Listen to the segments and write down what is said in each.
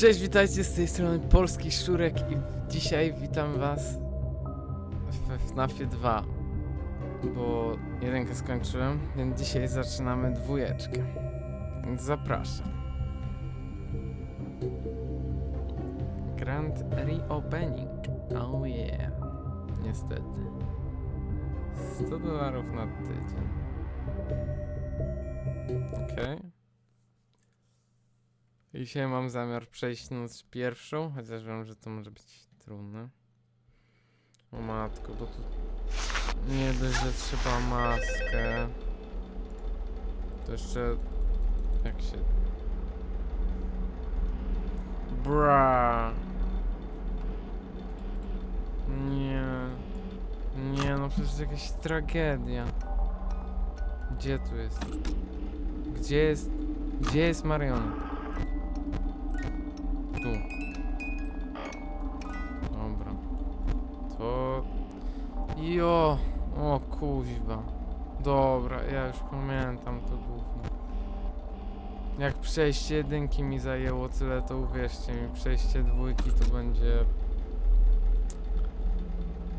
Cześć, witajcie z tej strony Polski Szczurek i dzisiaj witam was we FNAFie 2 Bo jedynkę skończyłem, więc dzisiaj zaczynamy dwójeczkę Więc zapraszam. Grand Reopening Oh yeah. Niestety. 100 dolarów na tydzień. Okej Dzisiaj mam zamiar przejść noc pierwszą, chociaż wiem, że to może być trudne. O matko, bo tu nie dość, że trzeba maskę. To jeszcze jak się... Bra. Nie. Nie, no przecież jakaś tragedia. Gdzie tu jest? Gdzie jest... Gdzie jest Mariona? Tu. Dobra. To... Jo! O kuźwa. Dobra, ja już pamiętam to gówno. Jak przejście jedynki mi zajęło tyle, to uwierzcie mi, przejście dwójki to będzie...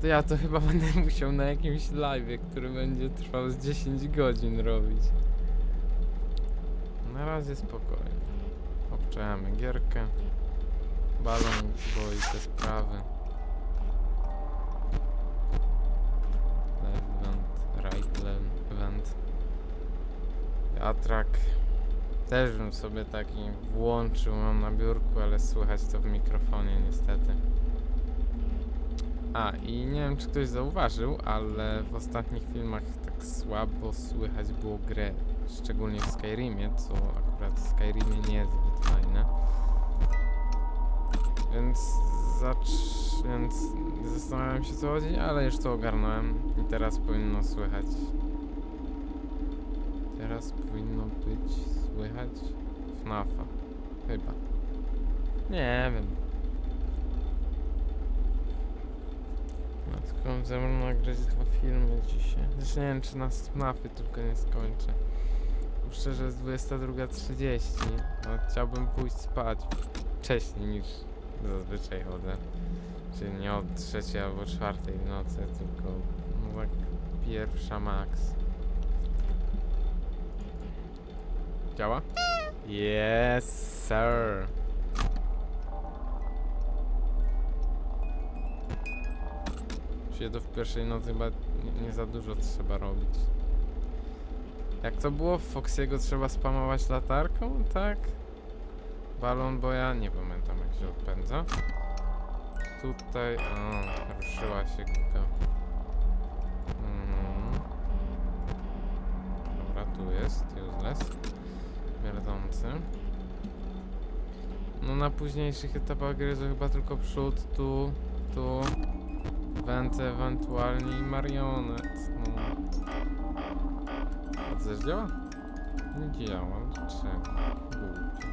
To ja to chyba będę musiał na jakimś live, który będzie trwał z 10 godzin robić. Na razie spokojnie. Obczajamy gierkę. Balon, bo i te sprawy. Left vent, right vent. Wiatrak. Też bym sobie taki włączył, mam na biurku, ale słychać to w mikrofonie niestety. A, i nie wiem czy ktoś zauważył, ale w ostatnich filmach tak słabo słychać było grę. Szczególnie w Skyrimie, co akurat w Skyrimie nie jest zbyt fajne. Więc zacz... więc zastanawiam się co chodzi, ale już to ogarnąłem i teraz powinno słychać. Teraz powinno być słychać FNAFa. Chyba. Nie wiem. Tylko mam zamiar nagrać dwa filmy dzisiaj. Zresztą nie wiem czy na FNAFy tylko nie skończę. Szczerze jest 22.30. No, chciałbym pójść spać wcześniej niż zazwyczaj chodzę. Czyli nie od trzeciej albo czwartej w nocy, tylko no tak pierwsza max. Działa? Yes, sir. Się w pierwszej nocy chyba nie, nie za dużo trzeba robić. Jak to było? W Foxiego trzeba spamować latarką, tak? Balon, bo ja nie pamiętam jak się odpędza. Tutaj, o, ruszyła się głupio. Mhm. Dobra, tu jest, useless. Mierdzący. No na późniejszych etapach gry to chyba tylko przód, tu, tu, wenty ewentualnie i marionet. No. A też działa? Nie działa? Głupie.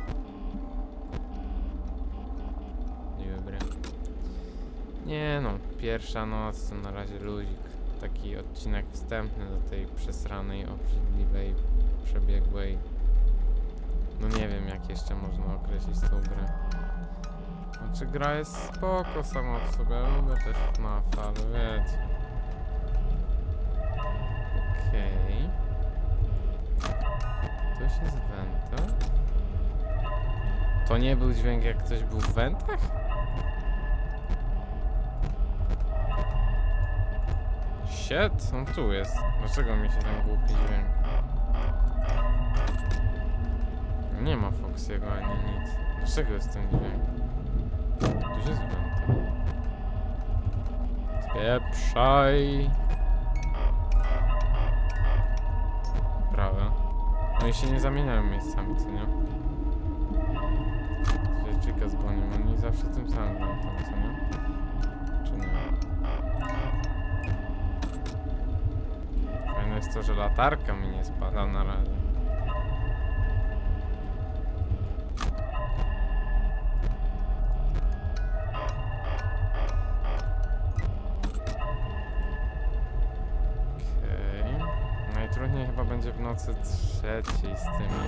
Nie no, pierwsza noc to na razie luzik. Taki odcinek wstępny do tej przesranej, obrzydliwej, przebiegłej. No nie wiem jak jeszcze można określić tą grę. Znaczy gra jest spoko sama w sobie, lubię też FNAF, ale wiecie. Okej. Ktoś jest w wentach? To nie był dźwięk jak ktoś był w wentach? Shit, on tu jest. Dlaczego mi się ten głupi dźwięk? Nie ma Foxiego ani nic. Dlaczego jest ten dźwięk? Tu jest wenta. Spieprzaj! Prawe. Oni się nie zamieniają miejscami, co nie? Rzeczyka z Boniem, oni zawsze tym samym będą co nie? Jest to, że latarka mi nie spada na razie. Okej. Najtrudniej chyba będzie w nocy trzeciej z tymi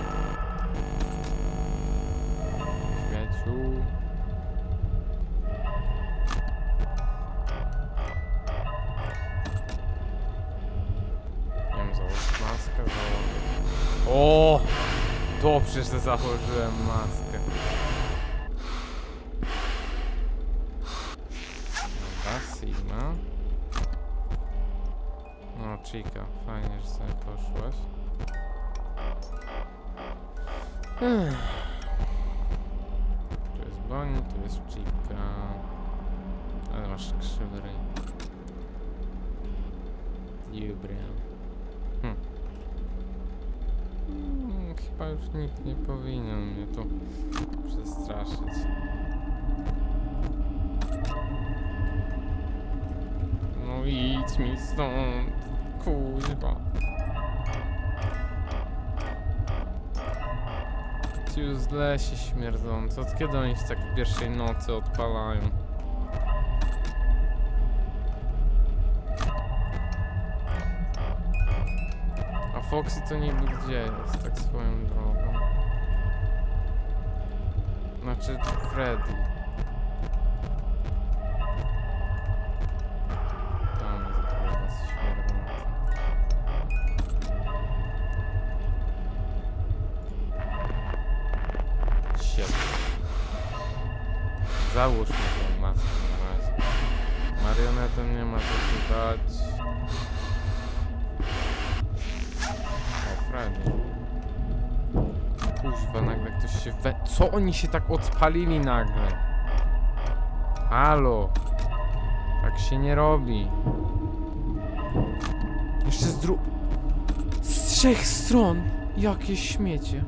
śmieciu. Założyć maskę, założę. O! Dobrze, że założyłem maskę. Dobra, Sigma. No, Chica, fajnie, że sobie poszłaś. Tu jest Bonnie, tu jest Chica. Ale masz krzywy ryj. Dobra. Hm. Mm, Chyba już nikt nie powinien mnie tu przestraszyć. No idź mi stąd, kuźwa. Ci już z lesie śmierdzące. Od kiedy oni tak w pierwszej nocy odpalają? Foxy to niby gdzie jest, tak swoją drogą? Znaczy Freddy. Tam jest kurwa śmierdzące. Shit. Załóż mi tą maskę na razie. Marionetem nie ma co dać. Freddy. Kuźwa, nagle ktoś się we... Co oni się tak odpalili nagle? Halo. Tak się nie robi. Jeszcze z dru... Z trzech stron! Jakie śmiecie.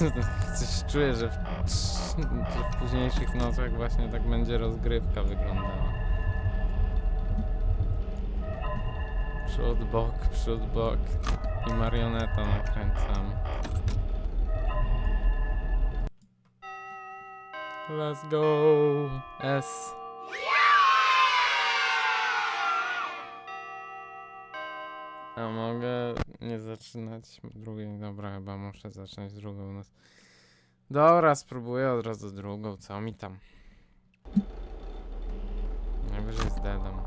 Coś czuję, że w, że w późniejszych nocach właśnie tak będzie rozgrywka wyglądała. Przód, bok, przód, bok i marioneta nakręcam. Let's go! S. A mogę nie zaczynać drugiej? Dobra, chyba muszę zacząć drugą. No. Dobra, spróbuję od razu drugą. Co mi tam? Najwyżej zdedam.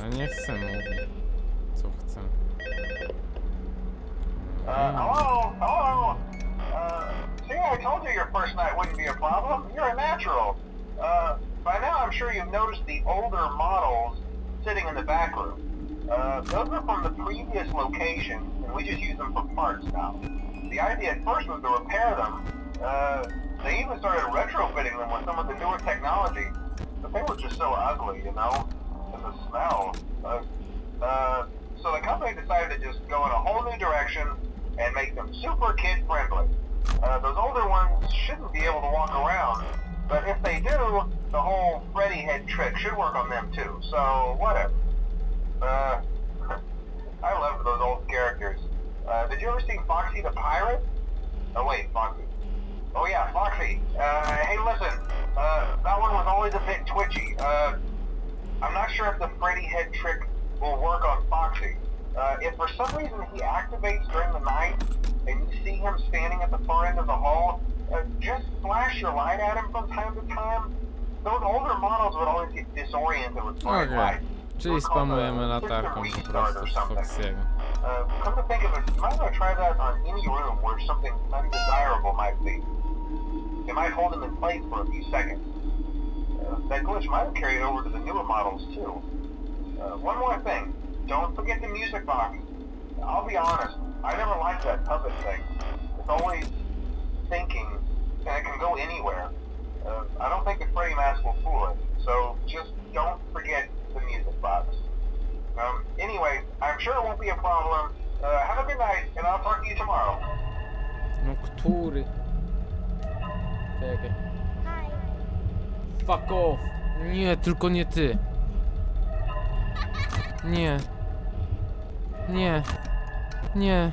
Ale nie chcę mówić, co chcę. Uh, hello? Hello? Uh, see, I told you your first night wouldn't be a problem. You're a natural. Uh, by now I'm sure you've noticed the older models sitting in the back room. Those are from the previous location, and we just use them for parts now. The idea at first was to repair them. Uh, they even started retrofitting them with some of the newer technology, but they were just so ugly, you know? And the smell. Uh, uh, so the company decided to just go in a whole new direction and make them super kid friendly. Uh, those older ones shouldn't be able to walk around, but if they do, the whole Freddy head trick should work on them too. So whatever. Uh, I loved those old characters. Uh, did you ever see Foxy the Pirate? Oh wait, Foxy. Oh yeah, Foxy. Uh, hey listen, uh, that one was always a bit twitchy. Uh, I'm not sure if the Freddy head trick will work on Foxy. Uh, if for some reason he activates during the night and you see him standing at the far end of the hall, uh, just flash your light at him from time to time. Those older models would always get disoriented with bright Okay. light. Czyli spamujemy latarką po prostu z Foxiego. Uh, come to think of it, might to try that on any room where something undesirable might be. It might hold him in place for a few seconds. Uh, that glitch might have carried over to the newer models too. Uh, one more thing, don't forget the music box. I'll be honest, I never liked that puppet thing. It's always thinking, and it can go anywhere. Uh, I don't think the Freddy mask will fool it, so just don't forget box. Um, anyway, I'm sure it won't be a problem. Uh, have a good night, and I'll talk to you tomorrow. No który? Czekaj. Fuck off! Nie, tylko nie ty. Nie. Nie. Nie.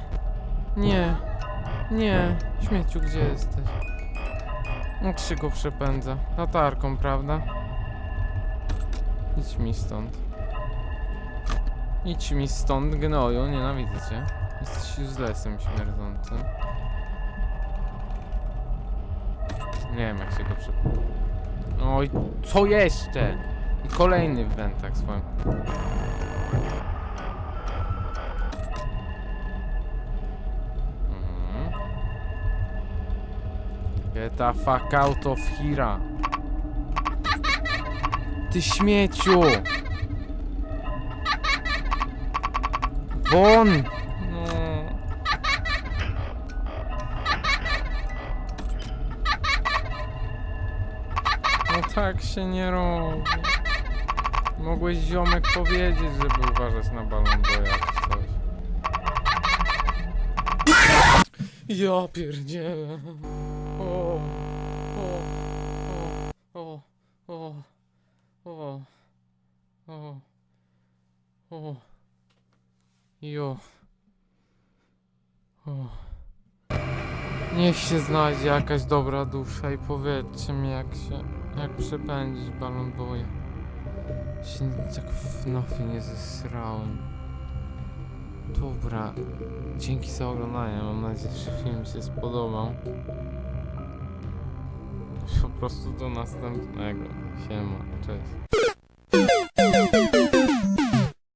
Nie. Nie. Śmieciu, gdzie jesteś? Jak się go przepędza? Latarką, prawda? Idź mi stąd. Idź mi stąd, gnoju, nienawidzę cię. Jesteś uselessem śmierdzącym. Nie wiem jak się go przy... Oj, co jeszcze? I kolejny w wentach swoim. Mhm. Get the fuck out of here. Ty śmieciu! Won! No. No tak się nie robi. Mogłeś ziomek powiedzieć, żeby uważać na balon boja czy coś. Ja pierdzielę. Jo. Niech się znajdzie jakaś dobra dusza i powiedzcie mi jak się, jak przepędzić balon boja. Się tak w nofie nie zesrałem. Dobra, dzięki za oglądanie, mam nadzieję, że film się spodobał. Po prostu do następnego. Siema, cześć.